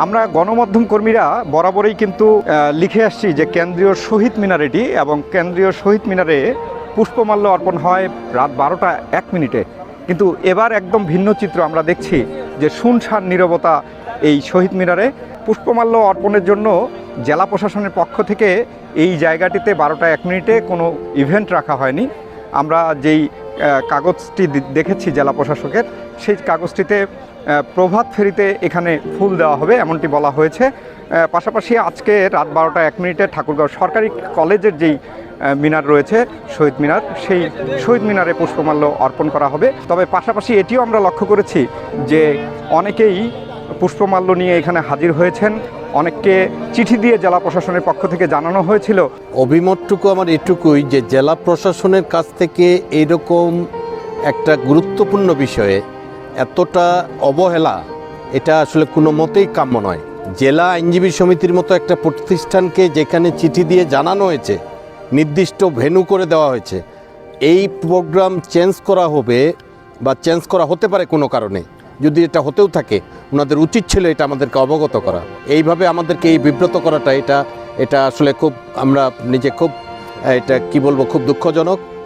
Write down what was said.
আমরা গণমাধ্যম কর্মীরা বরাবরই কিন্তু লিখে আসছি যে কেন্দ্রীয় শহীদ মিনারেটি এবং কেন্দ্রীয় শহীদ মিনারে পুষ্পমাল্য অর্পণ হয় রাত বারোটা এক মিনিটে। কিন্তু এবার একদম ভিন্ন চিত্র আমরা দেখছি যে শুনশান নীরবতা এই শহীদ মিনারে পুষ্পমাল্য অর্পণের জন্য জেলা প্রশাসনের পক্ষ থেকে এই জায়গাটিতে বারোটা এক মিনিটে কোনো ইভেন্ট রাখা হয়নি। আমরা যেই কাগজটি দেখেছি জেলা প্রশাসকের। সেই কাগজটিতে প্রভাত ফেরিতে এখানে ফুল দেওয়া হবে, এমনটি বলা হয়েছে। পাশাপাশি আজকে রাত বারোটা এক মিনিটে ঠাকুরগাঁও সরকারি কলেজের যেই মিনার রয়েছে, শহীদ মিনার, সেই শহীদ মিনারে পুষ্পমাল্য অর্পণ করা হবে। তবে পাশাপাশি এটিও আমরা লক্ষ্য করেছি যে অনেকেই পুষ্পমাল্য নিয়ে এখানে হাজির হয়েছেন। অনেককে চিঠি দিয়ে জেলা প্রশাসনের পক্ষ থেকে জানানো হয়েছিল। অভিমতটুকু আমার এটুকুই যে জেলা প্রশাসনের কাছ থেকে এইরকম একটা গুরুত্বপূর্ণ বিষয়ে এতটা অবহেলা, এটা আসলে কোনো মতেই কাম্য নয়। জেলা আইনজীবী সমিতির মতো একটা প্রতিষ্ঠানকে যেখানে চিঠি দিয়ে জানানো হয়েছে, নির্দিষ্ট ভেনু করে দেওয়া হয়েছে, এই প্রোগ্রাম চেঞ্জ করা হবে বা চেঞ্জ করা হতে পারে কোনো কারণে। যদি এটা হতেও থাকে, ওনাদের উচিত ছিল এটা আমাদেরকে অবগত করা। এইভাবে আমাদেরকে এই বিব্রত করাটা এটা এটা আসলে খুব, আমরা নিজে খুব, এটা কি বলব, খুব দুঃখজনক।